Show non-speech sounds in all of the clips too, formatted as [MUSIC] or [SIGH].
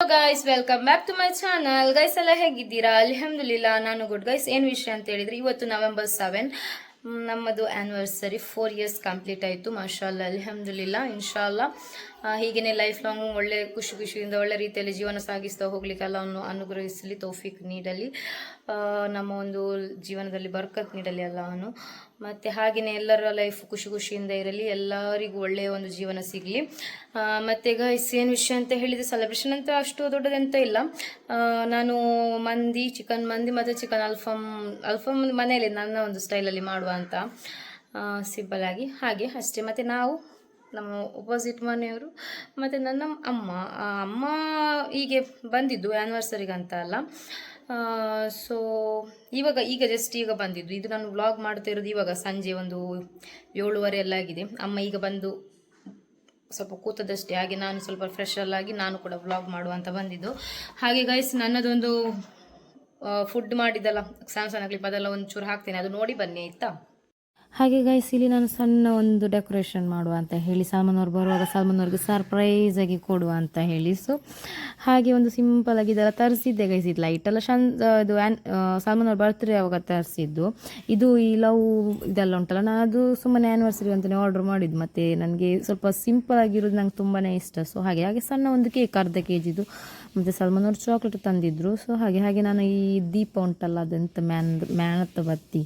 Guys welcome back to my channel guys ಎಲ್ಲ ಹೇಗಿದ್ದೀರಾ? ಅಲ್ಹಮ್ದುಲಿಲ್ಲ, ನಾನು ಗುಡ್ ಗೈಸ್ ಏನು ವಿಷಯ ಅಂತ ಹೇಳಿದ್ರೆ, ಇವತ್ತು ನವೆಂಬರ್ ಸೆವೆನ್ ನಮ್ಮದು ಆ್ಯನಿವರ್ಸರಿ ಫೋರ್ ಇಯರ್ಸ್ ಕಂಪ್ಲೀಟ್ ಆಯಿತು. ಮಾಶಾಲ್ಲ ಅಲ್ಹಮ್ದುಲಿಲ್ಲ ಇನ್ಶಾಲ್ಲ ಹೀಗೇನೆ ಲೈಫ್ ಲಾಂಗ್ ಒಳ್ಳೆ ಖುಷಿ ಖುಷಿಯಿಂದ ಒಳ್ಳೆ ರೀತಿಯಲ್ಲಿ ಜೀವನ ಸಾಗಿಸ್ತಾ ಹೋಗ್ಲಿಕ್ಕೆ ಅಲ್ಲವನ್ನು ಅನುಗ್ರಹಿಸಲಿ, ತೌಫಿಕ್ ನೀಡಲಿ. ನಮ್ಮ ಒಂದು ಜೀವನದಲ್ಲಿ ಬರ್ಕತ್ ನೀಡಲಿ ಅಲ್ಲವನು ಮತ್ತು ಹಾಗೆಯೇ ಎಲ್ಲರ ಲೈಫ್ ಖುಷಿ ಖುಷಿಯಿಂದ ಇರಲಿ, ಎಲ್ಲರಿಗೂ ಒಳ್ಳೆಯ ಒಂದು ಜೀವನ ಸಿಗಲಿ. ಮತ್ತು ಈಗ ಏನು ವಿಷಯ ಅಂತ ಹೇಳಿದರೆ ಸೆಲೆಬ್ರೇಷನ್ ಅಂತ ಅಷ್ಟು ದೊಡ್ಡದಂತ ಇಲ್ಲ. ನಾನು ಮಂದಿ ಚಿಕನ್ ಮಂದಿ ಮತ್ತು ಚಿಕನ್ ಅಲ್ಫಮ್ ಅಲ್ಫಮ್ ಮನೆಯಲ್ಲಿ ನನ್ನ ಒಂದು ಸ್ಟೈಲಲ್ಲಿ ಮಾಡುವ ಅಂತ ಸಿಂಪಲ್ ಆಗಿ. ಹಾಗೆ ಅಷ್ಟೇ. ಮತ್ತು ನಾವು? ನಮ್ಮ ಒಪೋಸಿಟ್ ಮನೆಯವರು ಮತ್ತು ನನ್ನ ಅಮ್ಮ. ಅಮ್ಮ ಹೀಗೆ ಬಂದಿದ್ದು ಆ್ಯನಿವರ್ಸರಿಗೆ ಅಂತ ಅಲ್ಲ. ಸೊ ಇವಾಗ ಈಗ ಜಸ್ಟ್ ಈಗ ಬಂದಿದ್ದು. ಇದು ನಾನು ವ್ಲಾಗ್ ಮಾಡ್ತಾ ಇರೋದು ಇವಾಗ ಸಂಜೆ ಒಂದು ಏಳುವರೆ ಎಲ್ಲ ಆಗಿದೆ. ಅಮ್ಮ ಈಗ ಬಂದು ಸ್ವಲ್ಪ ಕೂತದಷ್ಟೇ, ಹಾಗೆ ನಾನು ಸ್ವಲ್ಪ ಫ್ರೆಶ್ ಆಗಿ ನಾನು ಕೂಡ ವ್ಲಾಗ್ ಮಾಡುವಂತ ಬಂದಿದ್ದು. ಹಾಗೆ ಗೈಸ್ ನನ್ನದೊಂದು ಫುಡ್ ಮಾಡಿದ್ದಲ್ಲ ಸಣ್ಣ ಸಣ್ಣ ಕ್ಲಿಪ್ ಅದೆಲ್ಲ ಒಂಚೂರು ಹಾಕ್ತೇನೆ. ಅದು ನೋಡಿ ಬನ್ನಿ, ಆಯ್ತಾ? ಹಾಗೆ ಗೈಸ್ ಇಲ್ಲಿ ನಾನು ಸಣ್ಣ ಒಂದು ಡೆಕೋರೇಷನ್ ಮಾಡುವ ಅಂತ ಹೇಳಿ ಸಲ್ಮಾನ್ ಅವ್ರು ಬರುವಾಗ ಸಲ್ಮಾನ್ ಅವ್ರಿಗೆ ಸರ್ಪ್ರೈಸ್ ಆಗಿ ಕೊಡುವ ಅಂತ ಹೇಳಿ. ಸೊ ಹಾಗೆ ಒಂದು ಸಿಂಪಲ್ ಆಗಿ ಇದೆಲ್ಲ ತರಿಸಿದ್ದೆ ಗೈಸ್ ಇದು ಲೈಟ್ ಎಲ್ಲ ಶನ್ ಇದು ಆ್ಯನ್ ಸಲ್ಮಾನ್ ಅವ್ರು ಬರ್ತ್ಡೇ ಯಾವಾಗ ತರಿಸಿದ್ದು, ಇದು ಈ ಲವ್ ಇದೆಲ್ಲ ಉಂಟಲ್ಲ ನಾನು ಅದು ಸುಮ್ಮನೆ ಆ್ಯನಿವರ್ಸರಿ ಅಂತಲೇ ಆರ್ಡರ್ ಮಾಡಿದ್ದು, ಮತ್ತು ನನಗೆ ಸ್ವಲ್ಪ ಸಿಂಪಲ್ ಆಗಿರೋದು ನಂಗೆ ತುಂಬಾ ಇಷ್ಟ. ಸೊ ಹಾಗೆ ಹಾಗೆ ಸಣ್ಣ ಒಂದು ಕೇಕ್ ಅರ್ಧ ಕೆ ಜಿದು ಮತ್ತು ಸಲ್ಮಾನ್ ಅವ್ರು ಚಾಕ್ಲೇಟ್ ತಂದಿದ್ದರು ಸೊ ಹಾಗೆ ಹಾಗೆ ನಾನು ಈ ದೀಪ ಉಂಟಲ್ಲ, ಅದಂತ ಮ್ಯಾನ್ ಮ್ಯಾನತ್ತ ಬತ್ತಿ.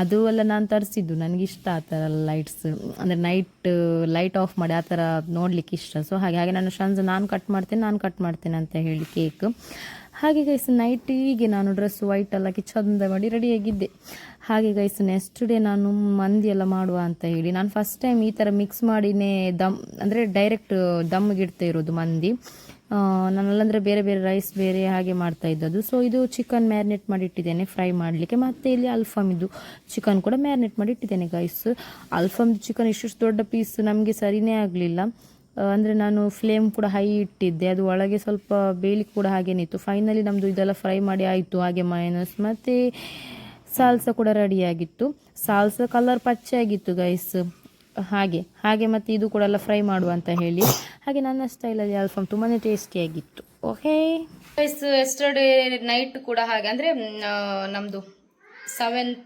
ಅದು ಎಲ್ಲ ನಾನು ತರಿಸಿದ್ದು. ನನಗೆ ಇಷ್ಟ ಆ ಥರ ಲೈಟ್ಸ್ ಅಂದರೆ ನೈಟ್ ಲೈಟ್ ಆಫ್ ಮಾಡಿ ಆ ಥರ ನೋಡಲಿಕ್ಕೆ ಇಷ್ಟ. ಸೊ ಹಾಗೆ ಹಾಗೆ ನಾನು ಶನ್ಸ್ ನಾನು ಕಟ್ ಮಾಡ್ತೇನೆ, ನಾನು ಕಟ್ ಮಾಡ್ತೇನೆ ಅಂತ ಹೇಳಿ ಕೇಕ್ ಹಾಗೆ ಗೈಸ್ ಹೀಗೆ ನಾನು ಡ್ರೆಸ್ ವೈಟ್ ಎಲ್ಲ ಚಂದ ಮಾಡಿ ರೆಡಿಯಾಗಿದ್ದೆ ಹಾಗೆ ಗೈಸ್ ನೆಕ್ಸ್ಟ್ ಡೇ ನಾನು ಮಂದಿ ಎಲ್ಲ ಮಾಡುವ ಅಂತ ಹೇಳಿ. ನಾನು ಫಸ್ಟ್ ಟೈಮ್ ಈ ಥರ ಮಿಕ್ಸ್ ಮಾಡಿನೇ ದಮ್, ಅಂದರೆ ಡೈರೆಕ್ಟ್ ದಮ್ಗೆ ಇಡ್ತಾ ಇರೋದು ಮಂದಿ. ನಾನಲ್ಲಂದ್ರೆ ಬೇರೆ ಬೇರೆ ರೈಸ್ ಬೇರೆ ಹಾಗೆ ಮಾಡ್ತಾ ಇದ್ದದ್ದು. ಸೊ ಇದು ಚಿಕನ್ ಮ್ಯಾರಿನೇಟ್ ಮಾಡಿಟ್ಟಿದ್ದೇನೆ ಫ್ರೈ ಮಾಡಲಿಕ್ಕೆ. ಮತ್ತೆ ಇಲ್ಲಿ ಅಲ್ಫಾಮ್ ಇದು ಚಿಕನ್ ಕೂಡ ಮ್ಯಾರಿನೇಟ್ ಮಾಡಿಟ್ಟಿದ್ದೇನೆ ಗೈಸ್ ಅಲ್ಫಾಮ್ ಚಿಕನ್ ಇಷ್ಟು ದೊಡ್ಡ ಪೀಸ್ ನಮಗೆ ಸರಿನೇ ಆಗಲಿಲ್ಲ. ಅಂದರೆ ನಾನು ಫ್ಲೇಮ್ ಕೂಡ ಹೈ ಇಟ್ಟಿದ್ದೆ. ಅದು ಒಳಗೆ ಸ್ವಲ್ಪ ಬೇಲಿ ಕೂಡ ಹಾಗೇನೆ ಇತ್ತು. ಫೈನಲಿ ನಮ್ಮದು ಇದೆಲ್ಲ ಫ್ರೈ ಮಾಡಿ ಆಯಿತು, ಹಾಗೆ ಮೈನಸ್ ಮತ್ತು ಸಾಲ್ಸ ಕೂಡ ರೆಡಿಯಾಗಿತ್ತು ಸಾಲ್ಸ ಕಲರ್ ಪಚ್ಚೆ ಆಗಿತ್ತು ಗೈಸ್ ಹಾಗೆ ಹಾಗೆ ಮತ್ತು ಇದು ಕೂಡ ಎಲ್ಲ ಫ್ರೈ ಮಾಡುವ ಅಂತ ಹೇಳಿ. ಹಾಗೆ ನನ್ನ ಸ್ಟೈಲಲ್ಲಿ ಅಲ್ಫಾಮ್ ತುಂಬಾ ಟೇಸ್ಟಿಯಾಗಿತ್ತು ಓಕೆ ಎಸ್ಟರ್ಡೇ ನೈಟ್ ಕೂಡ ಹಾಗೆ, ಅಂದರೆ ನಮ್ಮದು ಸೆವೆಂತ್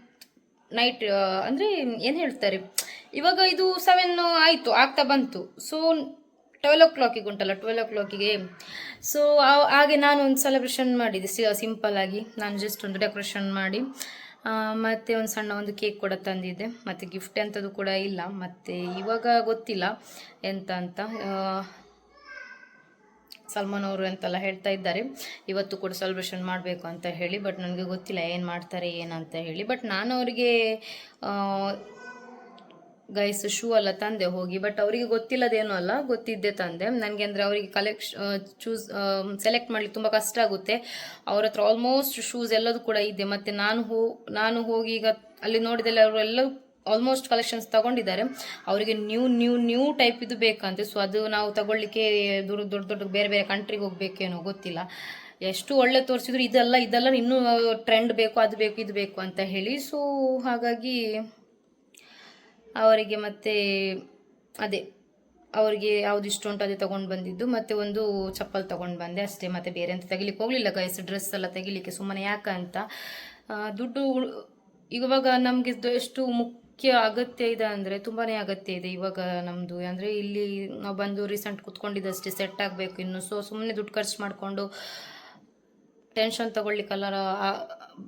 ನೈಟ್ ಅಂದರೆ ಏನು ಹೇಳ್ತಾರೆ? ಇವಾಗ ಇದು ಸೆವೆನ್ ಆಯಿತು, ಆಗ್ತಾ ಬಂತು. ಸೊ ಟ್ವೆಲ್ ಓ ಕ್ಲಾಕಿಗೆ ಉಂಟಲ್ಲ ಟ್ವೆಲ್ ಓ ಕ್ಲಾಕಿಗೆ ಸೊ ಹಾಗೆ ನಾನು ಒಂದು ಸೆಲೆಬ್ರೇಷನ್ ಮಾಡಿದ್ದೆ ಸಿಂಪಲ್ ಆಗಿ. ನಾನು ಜಸ್ಟ್ ಒಂದು ಡೆಕೋರೇಷನ್ ಮಾಡಿ. ಮತ್ತೆ ಒಂದು ಸಣ್ಣ ಒಂದು ಕೇಕ್ ಕೂಡ ತಂದಿದ್ದೆ. ಮತ್ತು ಗಿಫ್ಟ್ ಎಂಥದ್ದು ಕೂಡ ಇಲ್ಲ. ಮತ್ತು ಇವಾಗ ಗೊತ್ತಿಲ್ಲ ಎಂತ ಅಂತ. ಸಲ್ಮಾನ್ ಅವರು ಅಂತೆಲ್ಲ ಹೇಳ್ತಾ ಇದ್ದಾರೆ. ಇವತ್ತು ಕೂಡ ಸೆಲೆಬ್ರೇಷನ್ ಮಾಡಬೇಕು ಅಂತ ಹೇಳಿ ಬಟ್ ನನಗೆ ಗೊತ್ತಿಲ್ಲ ಏನು ಮಾಡ್ತಾರೆ ಏನಂತ ಹೇಳಿ. ಬಟ್ ನಾನು ಅವರಿಗೆ ಗೈಸ್, ಶೂ ಎಲ್ಲ ತಂದೆ ಹೋಗಿ ಬಟ್ ಅವರಿಗೆ ಗೊತ್ತಿಲ್ಲದೇನೂ ಅಲ್ಲ, ಗೊತ್ತಿದ್ದೆ ತಂದೆ. ನನಗೆ ಅಂದರೆ ಅವರಿಗೆ ಕಲೆಕ್ಷ ಚೂಸ್ ಸೆಲೆಕ್ಟ್ ಮಾಡಲಿಕ್ಕೆ ತುಂಬ ಕಷ್ಟ ಆಗುತ್ತೆ. ಅವ್ರ ಹತ್ರ ಆಲ್ಮೋಸ್ಟ್ ಶೂಸ್ ಎಲ್ಲದೂ ಕೂಡ ಇದೆ. ಮತ್ತು ನಾನು ಹೋ, ನಾನು ಹೋಗಿ ಈಗ ಅಲ್ಲಿ ನೋಡಿದಲ್ಲಿ ಅವರು ಎಲ್ಲವೂ ಆಲ್ಮೋಸ್ಟ್ ಕಲೆಕ್ಷನ್ಸ್ ತಗೊಂಡಿದ್ದಾರೆ. ಅವರಿಗೆ ನ್ಯೂ ನ್ಯೂ ನ್ಯೂ ಟೈಪ್ ಇದು ಬೇಕಂತೆ. ಸೊ ಅದು ನಾವು ತಗೊಳ್ಳಿಕ್ಕೆ ದೂರ ದೊಡ್ಡ ದೊಡ್ಡ ಬೇರೆ ಬೇರೆ ಕಂಟ್ರಿಗೆ ಹೋಗ್ಬೇಕೇನೋ ಗೊತ್ತಿಲ್ಲ. ಎಷ್ಟು ಒಳ್ಳೆ ತೋರಿಸಿದ್ರು ಇದೆಲ್ಲ ಇದೆಲ್ಲ ಇನ್ನೂ ಟ್ರೆಂಡ್ ಬೇಕು, ಅದು ಬೇಕು, ಇದು ಬೇಕು ಅಂತ ಹೇಳಿ. ಸೊ ಹಾಗಾಗಿ ಅವರಿಗೆ ಮತ್ತೆ ಅದೇ, ಅವರಿಗೆ ಯಾವ್ದು ಇಷ್ಟ ಉಂಟು ಅದೇ ತಗೊಂಡು ಬಂದಿದ್ದು. ಮತ್ತೆ ಒಂದು ಚಪ್ಪಲ್ ತಗೊಂಡು ಬಂದೆ ಅಷ್ಟೇ, ಮತ್ತೆ ಬೇರೆ ಅಂತ ತೆಗಿಲಿಕ್ಕೆ ಹೋಗ್ಲಿಲ್ಲ ಗೈಸ್ ಡ್ರೆಸ್ ಎಲ್ಲ ತೆಗಿಲಿಕ್ಕೆ, ಸುಮ್ಮನೆ ಯಾಕಂತ ಅಂತ. ದುಡ್ಡು ಇವಾಗ ನಮಗೆ ಎಷ್ಟು ಮುಖ್ಯ ಅಗತ್ಯ ಇದೆ ಅಂದರೆ ತುಂಬಾ ಅಗತ್ಯ ಇದೆ ಇವಾಗ ನಮ್ಮದು ಅಂದರೆ ಇಲ್ಲಿ ನಾವು ಬಂದು ರೀಸೆಂಟ್ ಕುತ್ಕೊಂಡಿದ್ದಷ್ಟೇ ಸೆಟ್ ಆಗಬೇಕು ಇನ್ನು. ಸೊ ಸುಮ್ಮನೆ ದುಡ್ಡು ಖರ್ಚು ಮಾಡಿಕೊಂಡು ಟೆನ್ಷನ್ ತಗೊಳ್ಲಿಕ್ಕೆಲ್ಲ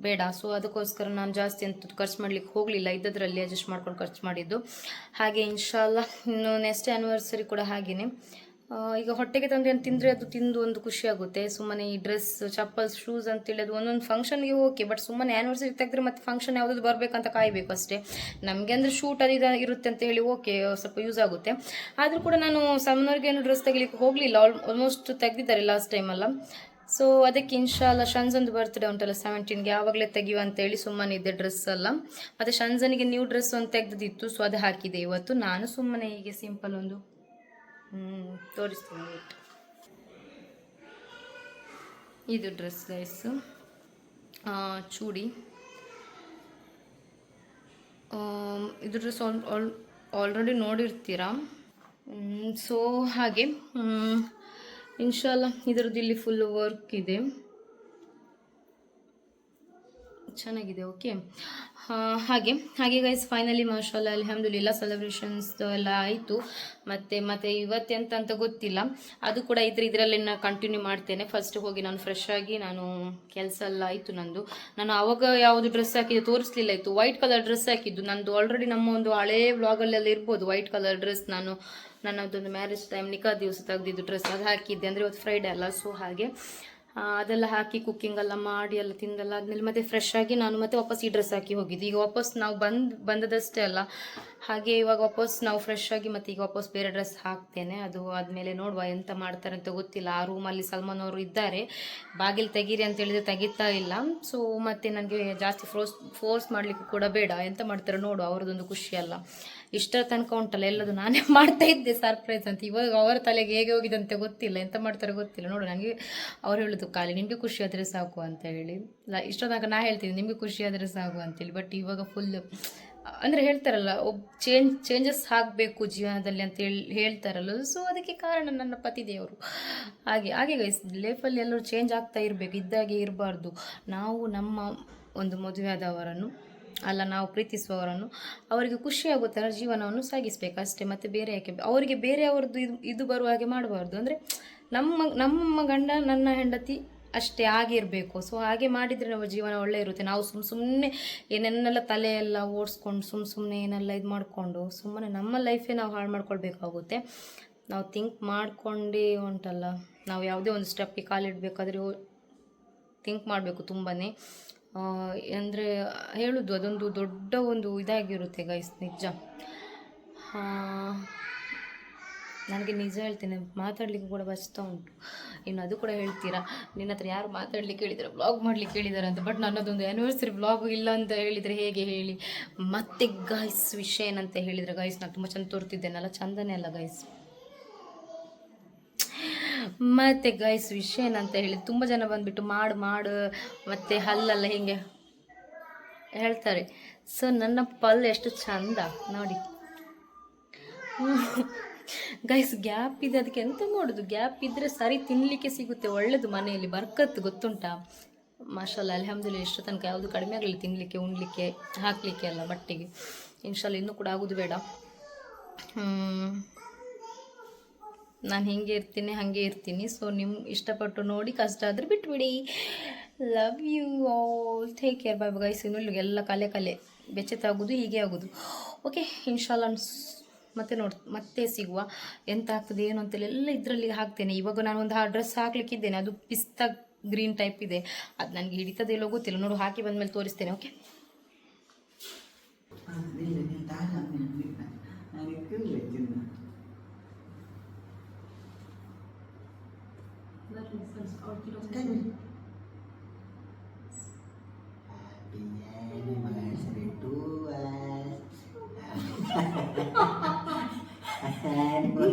ಬೇಡ. ಸೊ ಅದಕ್ಕೋಸ್ಕರ ನಾನು ಜಾಸ್ತಿ ಅಂತ ಖರ್ಚು ಮಾಡ್ಲಿಕ್ಕೆ ಹೋಗಲಿಲ್ಲ. ಇದ್ದದ್ರಲ್ಲಿ ಅಡ್ಜಸ್ಟ್ ಮಾಡ್ಕೊಂಡು ಖರ್ಚು ಮಾಡಿದ್ದು. ಹಾಗೆ ಇನ್ಶಾಲ್ಲ ಇನ್ನು ನೆಕ್ಸ್ಟ್ ಆ್ಯನಿವರ್ಸರಿ ಕೂಡ ಹಾಗೆಯೇ ಈಗ ಹೊಟ್ಟೆಗೆ ತಂದು ಏನು ತಿಂದರೆ ಅದು ತಿಂದು ಒಂದು ಖುಷಿ ಆಗುತ್ತೆ. ಸುಮ್ಮನೆ ಈ ಡ್ರೆಸ್ ಚಪ್ಪಲ್ಸ್ ಶೂಸ್ ಅಂತ ಅದು ಒಂದೊಂದು ಫಂಕ್ಷನ್ಗೆ ಓಕೆ ಬಟ್ ಸುಮ್ಮನೆ ಆ್ಯನಿವರ್ಸರಿ ತೆಗೆದ್ರೆ ಮತ್ತೆ ಫಂಕ್ಷನ್ ಯಾವುದಾದ್ರು ಬರಬೇಕಂತ ಕಾಯಬೇಕು ಅಷ್ಟೇ. ನಮಗೆ ಅಂದರೆ ಶೂಟ್ ಅದು ಇರುತ್ತೆ ಅಂತ ಹೇಳಿ ಓಕೆ ಸ್ವಲ್ಪ ಯೂಸ್ ಆಗುತ್ತೆ. ಆದರೂ ಕೂಡ ನಾನು ಸಣ್ಣವ್ರಿಗೆ ಏನು ಡ್ರೆಸ್ ತೆಗಿಲಿಕ್ಕೆ ಹೋಗಲಿಲ್ಲ. ಆಲ್ ಆಲ್ಮೋಸ್ಟ್ ತೆಗೆದಿದ್ದಾರೆ ಲಾಸ್ಟ್ ಟೈಮಲ್ಲ ಸೊ ಅದಕ್ಕೆ ಇನ್ಶಾಲ್ಲ ಶಂಜನ್ದು ಬರ್ತ್ಡೇ ಉಂಟಲ್ಲ ಸೆವೆಂಟೀನ್ಗೆ ಆವಾಗಲೇ ತೆಗಿಯುವ ಅಂತೇಳಿ ಸುಮ್ಮನೆ ಇದ್ದೆ ಡ್ರೆಸ್ ಅಲ್ಲ ಮತ್ತು ಶಂಜನಿಗೆ ನ್ಯೂ ಡ್ರೆಸ್ ಒಂದು ತೆಗೆದಿತ್ತು ಸೊ ಅದು ಹಾಕಿದೆ ಇವತ್ತು. ನಾನು ಸುಮ್ಮನೆ ಹೀಗೆ ಸಿಂಪಲ್ ಒಂದು ತೋರಿಸ್ತೀನಿ. ಇದು ಡ್ರೆಸ್ ಗೈಸು ಚೂಡಿ. ಇದು ಡ್ರೆಸ್ ಆಲ್ ಆಲ್ರೆಡಿ ನೋಡಿರ್ತೀರಾ? ಸೊ ಹಾಗೆ ಇನ್ಶಾಲ್ಲ ಇದರದ್ದು ಇಲ್ಲಿ ಫುಲ್ ವರ್ಕ್ ಇದೆ. ಚೆನ್ನಾಗಿದೆ ಓಕೆ ಹಾಗೆ ಹಾಗೆ ಗೈಸ್ ಫೈನಲಿ ಮಾಶಾಲ್ಲ, ಅಲ್ಹಮ್ದುಲಿಲ್ಲ ಸೆಲೆಬ್ರೇಷನ್ಸ್ ಎಲ್ಲ ಆಯಿತು. ಮತ್ತು ಮತ್ತು ಇವತ್ತೆಂತ ಅಂತ ಗೊತ್ತಿಲ್ಲ. ಅದು ಕೂಡ ಇದ್ರ ಇದರಲ್ಲಿ ನಾನು ಕಂಟಿನ್ಯೂ ಮಾಡ್ತೇನೆ. ಫಸ್ಟ್ ಹೋಗಿ ನಾನು ಫ್ರೆಶ್ ಆಗಿ ನಾನು ಕೆಲಸ ಎಲ್ಲ ಆಯಿತು ನಂದು. ನಾನು ಆವಾಗ ಯಾವುದು ಡ್ರೆಸ್ ಹಾಕಿದ್ದು ತೋರಿಸ್ಲಿಲ್ಲ ಇತ್ತು. ವೈಟ್ ಕಲರ್ ಡ್ರೆಸ್ ಹಾಕಿದ್ದು. ನಂದು ಆಲ್ರೆಡಿ ನಮ್ಮ ಒಂದು ಹಳೇ ವ್ಲಾಗಲ್ಲೆಲ್ಲ ಇರ್ಬೋದು. ವೈಟ್ ಕಲರ್ ಡ್ರೆಸ್ ನಾನು ನನ್ನದೊಂದು ಮ್ಯಾರೇಜ್ ಟೈಮ್ ನಿಖಾ ದಿವಸ ತೆಗೆದಿದ್ದು ಡ್ರೆಸ್ ಅದು ಹಾಕಿದ್ದೆ. ಅಂದರೆ ಇವತ್ತು ಫ್ರೈಡೆ ಅಲ್ಲ ಸೊ ಹಾಗೆ. ಅದೆಲ್ಲ ಹಾಕಿ ಕುಕ್ಕಿಂಗ್ ಎಲ್ಲ ಮಾಡಿ ಎಲ್ಲ ತಿಂದೆಲ್ಲ ಆದ್ಮೇಲೆ ಮತ್ತೆ ಫ್ರೆಶ್ ಆಗಿ ನಾನು ಮತ್ತೆ ವಾಪಸ್ ಈ ಡ್ರೆಸ್ ಹಾಕಿ ಹೋಗಿದ್ದು. ಈಗ ವಾಪಸ್ ನಾವು ಬಂದು, ಬಂದದಷ್ಟೇ ಅಲ್ಲ. ಹಾಗೆ ಇವಾಗ ವಾಪಸ್ ನಾವು ಫ್ರೆಶ್ ಆಗಿ ಮತ್ತೆ ಈಗ ವಾಪಸ್ ಬೇರೆ ಡ್ರೆಸ್ ಹಾಕ್ತೇನೆ. ಅದು ಆದಮೇಲೆ ನೋಡುವ ಎಂತ ಮಾಡ್ತಾರೆ ಅಂತ ಗೊತ್ತಿಲ್ಲ. ಆ ರೂಮಲ್ಲಿ ಸಲ್ಮಾನ್ ಅವರು ಇದ್ದಾರೆ. ಬಾಗಿಲು ತೆಗೀರಿ ಅಂತ ಹೇಳಿದ್ರೆ ತೆಗಿತಾ ಇಲ್ಲ. ಸೊ ಮತ್ತೆ ನನಗೆ ಜಾಸ್ತಿ ಫೋರ್ಸ್ ಫೋರ್ಸ್ ಮಾಡಲಿಕ್ಕೆ ಕೂಡ ಬೇಡ. ಎಂತ ಮಾಡ್ತಾರೆ ನೋಡು, ಅವ್ರದ್ದೊಂದು ಖುಷಿ ಅಲ್ಲ. ಇಷ್ಟರ ತನಕ ಉಂಟಲ್ಲ, ಎಲ್ಲದು ನಾನೇ [LAUGHS] ಮಾಡ್ತಾ ಇದ್ದೆ ಸರ್ಪ್ರೈಸ್ ಅಂತ. ಇವಾಗ ಅವರ ತಲೆಗೆ ಹೇಗೆ ಹೋಗಿದಂತೆ ಗೊತ್ತಿಲ್ಲ. ಎಂತ ಮಾಡ್ತಾರೆ ಗೊತ್ತಿಲ್ಲ. ನೋಡು ನನಗೆ ಅವ್ರು ಹೇಳೋದು ಖಾಲಿ. ನಿಮಗೆ ಖುಷಿ ಆದರೆ ಸಾಕು ಅಂತ ಹೇಳಿ. ಇಷ್ಟರ ತನಕ ನಾ ಹೇಳ್ತೀನಿ, ನಿಮಗೆ ಖುಷಿ ಆದರೆ ಸಾಕು ಅಂತೇಳಿ ಬಟ್ ಇವಾಗ ಫುಲ್ ಅಂದರೆ ಹೇಳ್ತಾರಲ್ಲ, ಒಬ್ ಚೇಂಜ್, ಚೇಂಜಸ್ ಆಗಬೇಕು ಜೀವನದಲ್ಲಿ ಅಂತ ಹೇಳಿ, ಹೇಳ್ತಾರಲ್ಲ. ಸೊ ಅದಕ್ಕೆ ಕಾರಣ ನನ್ನ ಪತಿದೇವರು ಹಾಗೆ ಹಾಗೆ ಗೈಸ್ ಲೈಫಲ್ಲಿ ಎಲ್ಲರೂ ಚೇಂಜ್ ಆಗ್ತಾ ಇರಬೇಕು, ಇದ್ದಾಗೆ ಇರಬಾರ್ದು. ನಾವು ನಮ್ಮ ಒಂದು ಮದುವೆಯಾದವರನ್ನು ಅಲ್ಲ ನಾವು ಪ್ರೀತಿಸುವವರನ್ನು, ಅವರಿಗೆ ಖುಷಿಯಾಗುವ ಥರ ಜೀವನವನ್ನು ಸಾಗಿಸ್ಬೇಕು. ಅಷ್ಟೇ, ಮತ್ತು ಬೇರೆ ಯಾಕೆ? ಅವರಿಗೆ ಬೇರೆಯವ್ರದ್ದು ಇದು ಇದು ಬರುವ ಹಾಗೆ ಮಾಡಬಾರ್ದು. ಅಂದರೆ ನಮ್ಮ ನಮ್ಮ ಗಂಡ, ನನ್ನ ಹೆಂಡತಿ ಅಷ್ಟೇ ಆಗಿರಬೇಕು. ಸೊ ಹಾಗೆ ಮಾಡಿದರೆ ನಮ್ಮ ಜೀವನ ಒಳ್ಳೆ ಇರುತ್ತೆ. ನಾವು ಸುಮ್ಮ ಸುಮ್ಮನೆ ಏನೇನೆಲ್ಲ ತಲೆಯೆಲ್ಲ ಓಡಿಸ್ಕೊಂಡು ಸುಮ್ಮ ಸುಮ್ಮನೆ ಏನೆಲ್ಲ ಇದು ಮಾಡಿಕೊಂಡು, ಸುಮ್ಮನೆ ನಮ್ಮ ಲೈಫೇ ನಾವು ಹಾಳು ಮಾಡ್ಕೊಳ್ಬೇಕಾಗುತ್ತೆ. ನಾವು ಥಿಂಕ್ ಮಾಡ್ಕೊಂಡು ಉಂಟಲ್ಲ. ನಾವು ಯಾವುದೇ ಒಂದು ಸ್ಟೆಪ್ಪಿಗೆ ಕಾಲಿಡಬೇಕಾದ್ರೆ ಥಿಂಕ್ ಮಾಡಬೇಕು ತುಂಬಾ ಅಂದರೆ ಹೇಳೋದು ಅದೊಂದು ದೊಡ್ಡ ಒಂದು ಇದಾಗಿರುತ್ತೆ ಗೈಸ್ ನಿಜ. ನನಗೆ ನಿಜ ಹೇಳ್ತೇನೆ, ಮಾತಾಡಲಿಕ್ಕೆ ಕೂಡ ಬಚ್ತಾ ಉಂಟು. ಇನ್ನು ಅದು ಕೂಡ ಹೇಳ್ತೀರಾ? ನಿನ್ನ ಹತ್ರ ಯಾರು ಮಾತಾಡ್ಲಿಕ್ಕೆ ಹೇಳಿದ್ದಾರೆ ಬ್ಲಾಗ್ ಮಾಡ್ಲಿಕ್ಕೆ ಹೇಳಿದ್ದಾರೆ ಅಂತ. ಬಟ್ ನನ್ನದೊಂದು ಆ್ಯನಿವರ್ಸರಿ ಬ್ಲಾಗ್ ಇಲ್ಲ ಅಂತ ಹೇಳಿದರೆ ಹೇಗೆ ಹೇಳಿ? ಮತ್ತೆ ಗೈಸ್ ವಿಷಯ ಏನಂತ ಹೇಳಿದರೆ ಗೈಸ್ ನಾನು ತುಂಬ ಚಂದ ತೋರ್ತಿದ್ದೇನಲ್ಲ? ಚಂದನೇ ಅಲ್ಲ ಗೈಸ್ ಮತ್ತೆ ಗೈಸ್ ವಿಷಯ ಏನಂತ ಹೇಳಿ? ತುಂಬ ಜನ ಬಂದುಬಿಟ್ಟು ಮಾಡು ಮಾಡು, ಮತ್ತೆ ಹಲ್ಲೆಲ್ಲ ಹಿಂಗೆ? ಹೇಳ್ತಾರೆ. ಸೊ ನನ್ನ ಪಲ್ ಎಷ್ಟು ಚಂದ? ನೋಡಿ. ಗೈಸ್ ಗ್ಯಾಪ್ ಇದೆ. ಅದಕ್ಕೆ ಎಂತ ಮಾಡೋದು? ಗ್ಯಾಪ್ ಇದ್ದರೆ ಸರಿ ತಿನ್ನಲಿಕ್ಕೆ ಸಿಗುತ್ತೆ, ಒಳ್ಳೇದು ಮನೆಯಲ್ಲಿ. ಬರ್ಕತ್ತು ಗೊತ್ತುಂಟಾ? ಮಾಷಲ್ಲ ಅಲ್ಹಮ್ದುಲ್ಲ ಎಷ್ಟು ತನಕ ಯಾವುದು ಕಡಿಮೆ ಆಗಲಿ ತಿನ್ನಲಿಕ್ಕೆ ಉಣ್ಲಿಕ್ಕೆ, ಹಾಕಲಿಕ್ಕೆ ಎಲ್ಲ ಬಟ್ಟೆಗೆ. ಇನ್ಶಾಲ್ಲ ಇನ್ನೂ ಕೂಡ ಆಗೋದು ಬೇಡ. ನಾನು ಹಿಂಗೆ ಇರ್ತೀನಿ, ಹಾಗೆ ಇರ್ತೀನಿ. ಸೊ ನಿಮ್ಮ ಇಷ್ಟಪಟ್ಟು ನೋಡಿ, ಕಷ್ಟ ಆದರೆ ಬಿಟ್ಬಿಡಿ. Love you all take care bye guys ಇನ್ನು ಎಲ್ಲ ಕಲೆ ಕಲೆ. ಬೆಚ್ಚತ್ತಾಗೋದು, ಹೀಗೆ ಆಗೋದು. ಓಕೆ ಇನ್ಶಾಲ್ಲ ಮತ್ತೆ ನೋಡ್, ಮತ್ತೆ ಸಿಗುವ. ಎಂತ ಆಗ್ತದೆ, ಏನು ಅಂತೇಳಿ ಎಲ್ಲ ಇದರಲ್ಲಿ ಹಾಕ್ತೇನೆ. ಇವಾಗ ನಾನು ಒಂದು ಆ ಡ್ರೆಸ್ ಹಾಕ್ಲಿಕ್ಕಿದ್ದೇನೆ. ಅದು ಪಿಸ್ತಾ ಗ್ರೀನ್ ಟೈಪ್ ಇದೆ. ಅದು ನನಗೆ ಇಲ್ಲೋ ಗೊತ್ತಿಲ್ಲ. ನೋಡು, ಹಾಕಿ ಬಂದಮೇಲೆ ತೋರಿಸ್ತೇನೆ ಓಕೆ [LAUGHS]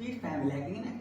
स्वीट फैमिली है कि नहीं?